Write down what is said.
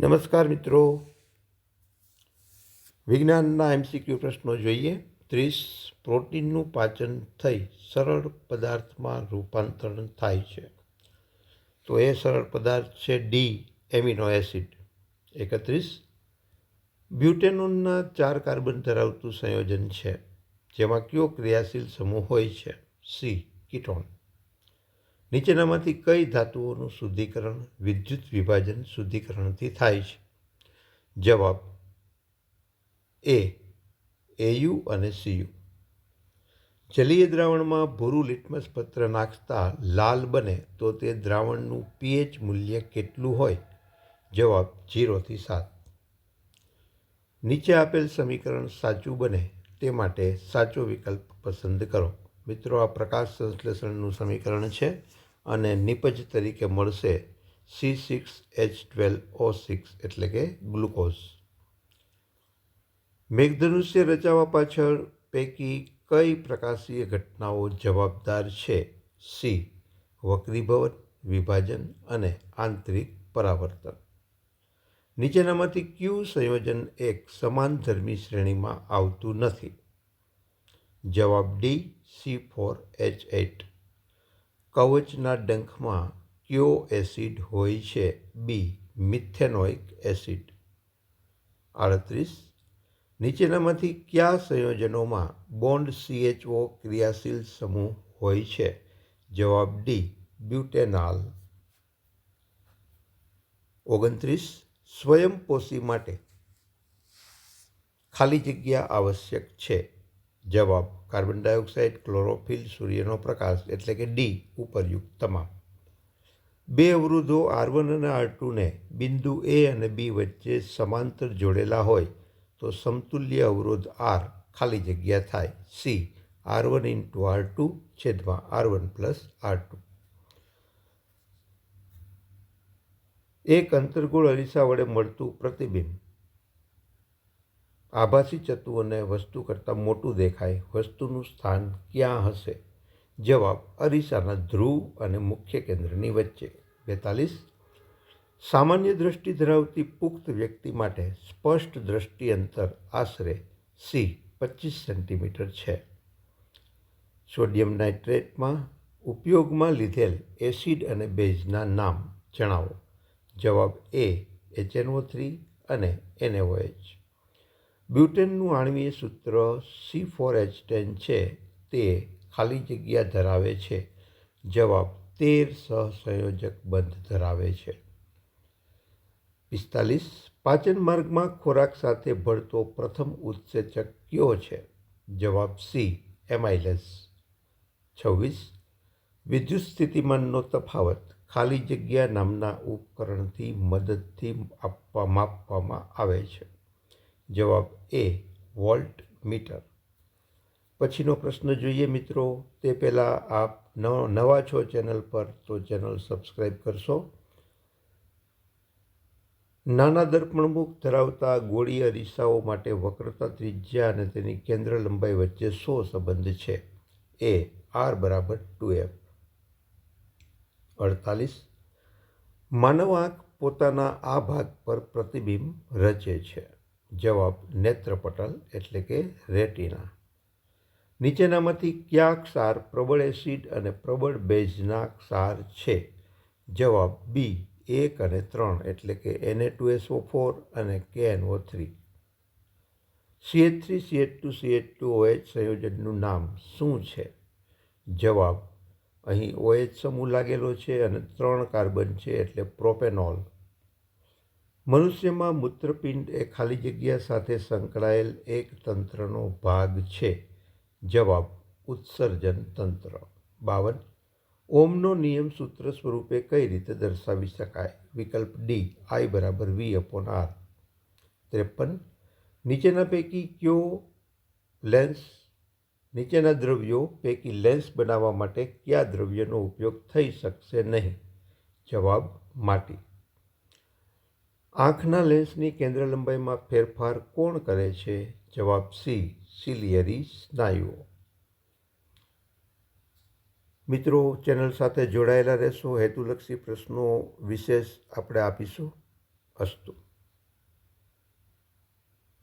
નમસ્કાર મિત્રો. વિજ્ઞાનના એમસીક્યુ પ્રશ્નો જોઈએ. ત્રીસ, પ્રોટીનનું પાચન થઈ સરળ પદાર્થમાં રૂપાંતરણ થાય છે. તો એ સરળ પદાર્થ છે ડી એમિનો એસિડ. એકત્રીસ, બ્યુટેનોનના ચાર કાર્બન ધરાવતું સંયોજન છે, જેમાં કયો ક્રિયાશીલ સમૂહ હોય છે? C ketone. નીચેનામાંથી કઈ ધાતુઓનું શુદ્ધિકરણ, વિદ્યુત વિભાજન શુદ્ધિકરણથી થાય છે? જવાબ એ એયુ અને સીયુ જલીય દ્રાવણમાં ભૂરું લિટમસ પત્ર નાખતા લાલ બને તો તે દ્રાવણનું પીએચ મૂલ્ય કેટલું હોય? જવાબ જીરોથી સાત. નીચે આપેલ સમીકરણ સાચું બને તે માટે સાચો વિકલ્પ પસંદ કરો. મિત્રો, આ પ્રકાશ સંશ્લેષણનું સમીકરણ છે. અને નિપજ તરીકે મળશે C six H twelve O six એટલે કે ગ્લુકોઝ. મેઘધનુષ્ય રચાવા પાછળ પૈકી કઈ પ્રકાશીય ઘટનાઓ જવાબદાર છે? સી વક્રીભવન, વિભાજન અને આંતરિક પરાવર્તન. નીચેનામાંથી ક્યુ સંયોજન એક સમાનધર્મી શ્રેણીમાં આવતું નથી? જવાબ D C four H eight કવચના ડંખમાં કયો એસિડ હોય છે? B, methanoic acid. આડત્રીસ, નીચેનામાંથી કયા સંયોજનોમાં બોન્ડ સીએચઓ ક્રિયાશીલ સમૂહ હોય છે? જવાબ ડી, બ્યુટેનાલ. ઓગણત્રીસ, સ્વયંપોષી માટે ખાલી જગ્યા આવશ્યક છે. જવાબ, કાર્બન ડાયોક્સાઇડ, ક્લોરોફિલ, સૂર્યનો પ્રકાશ, એટલે કે ડી, ઉપરયુક્ત તમામ બે અવરોધો આર વન અને આર ટુને બિંદુ એ અને બી વચ્ચે સમાંતર જોડેલા હોય, તો સમતુલ્ય અવરોધ આર ખાલી જગ્યા થાય. C R one into R two છેદમાં R one plus R two એક અંતર્ગોળ અરીસા વડે મળતું પ્રતિબિંબ આભાસી ચતુઓને વસ્તુ કરતાં મોટું દેખાય, વસ્તુનું સ્થાન ક્યાં હશે? જવાબ, અરીસાના ધ્રુવ અને મુખ્ય કેન્દ્રની વચ્ચે. બેતાલીસ. સામાન્ય દૃષ્ટિ ધરાવતી પુખ્ત વ્યક્તિ માટે સ્પષ્ટ દૃષ્ટિ અંતર આશરે સી, પચીસ સેન્ટીમીટર છે. સોડિયમ નાઇટ્રેટમાં ઉપયોગમાં લીધેલ એસિડ અને બેઝના નામ જણાવો. જવાબ એ એચએનઓ થ્રી અને એનએઓએચ બ્યુટેનનું આણ્વીય સૂત્ર સી ફોર એચ ટેન છે, તે ખાલી જગ્યા ધરાવે છે. જવાબ, તેર સહસંયોજક બંધ ધરાવે છે. પિસ્તાલીસ, પાચન માર્ગમાં ખોરાક સાથે ભળતો પ્રથમ ઉત્સેચક કયો છે? જવાબ સી એમાઇલેસ. છવ્વીસ, વિદ્યુત સ્થિતિમાનનો તફાવત, ખાલી જગ્યા નામના ઉપકરણથી મદદથી આપવા માપવામાં આવે છે. જવાબ એ વોલ્ટ મીટર પછીનો પ્રશ્ન જોઈએ મિત્રો, તે પહેલાં આપ નવા છો ચેનલ પર, તો ચેનલ સબસ્ક્રાઈબ કરશો. નાના દર્પણમુખ ધરાવતા ગોળી અરીસાઓ માટે વક્રતા ત્રિજ્યા અને તેની કેન્દ્ર લંબાઈ વચ્ચે શો સંબંધ છે. એ, આર બરાબર ટુ એફ. અડતાલીસ. માનવ આંખ પોતાના આ ભાગ પર પ્રતિબિંબ રચે છે. જવાબ નેત્રપટલ એટલે કે રેટિના. નીચેનામાંથી કયા ક્ષાર પ્રબળ એસિડ અને પ્રબળ બેઝના ક્ષાર છે. જવાબ બી, એક અને ત્રણ એટલે કે એને ટુ એસઓ ફોર અને K NO three CH three CH two CH two OH સંયોજનનું નામ શું છે? જવાબ, અહીં ઓએચ સમૂહ લાગેલો છે અને ત્રણ કાર્બન છે એટલે પ્રોપેનોલ. મનુષ્યમાં મૂત્રપિંડ એ ખાલી જગ્યા સાથે સંકળાયેલ એક તંત્રનો ભાગ છે. જવાબ, ઉત્સર્જન તંત્ર. બાવન ઓમનો નિયમ સૂત્ર સ્વરૂપે કઈ રીતે દર્શાવી શકાય? વિકલ્પ ડી આઈ બરાબર વી અપોન આર ત્રેપન, નીચેના પૈકી કયો લેન્સ નીચેના દ્રવ્યો પૈકી લેન્સ બનાવવા માટે કયા દ્રવ્યનો ઉપયોગ થઈ શકશે નહીં? જવાબ, માટી. આંખના લેન્સની કેન્દ્ર લંબાઈમાં ફેરફાર કોણ કરે છે? જવાબ સી, સિલિયરી સ્નાયુઓ. મિત્રો, ચેનલ સાથે જોડાયેલા રહેશો. હેતુલક્ષી પ્રશ્નો વિશેષ આપણે આપીશું. અસ્તુ.